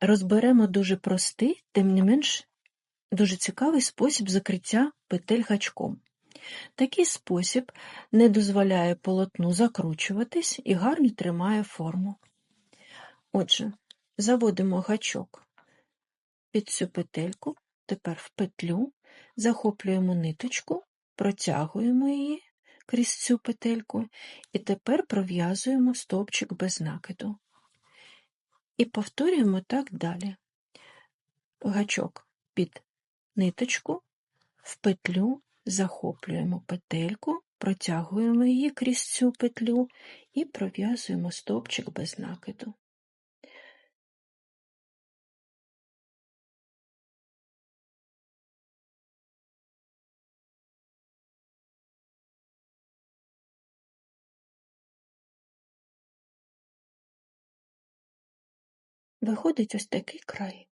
розберемо дуже простий, тим не менш дуже цікавий спосіб закриття петель гачком. Такий спосіб не дозволяє полотну закручуватись і гарно тримає форму. Отже, заводимо гачок під цю петельку, тепер в петлю, захоплюємо ниточку, протягуємо її крізь цю петельку і тепер пров'язуємо стовпчик без накиду. І повторюємо так далі. Гачок під ниточку, в петлю захоплюємо петельку, протягуємо її крізь цю петлю і пров'язуємо стовпчик без накиду. Виходить ось такий край.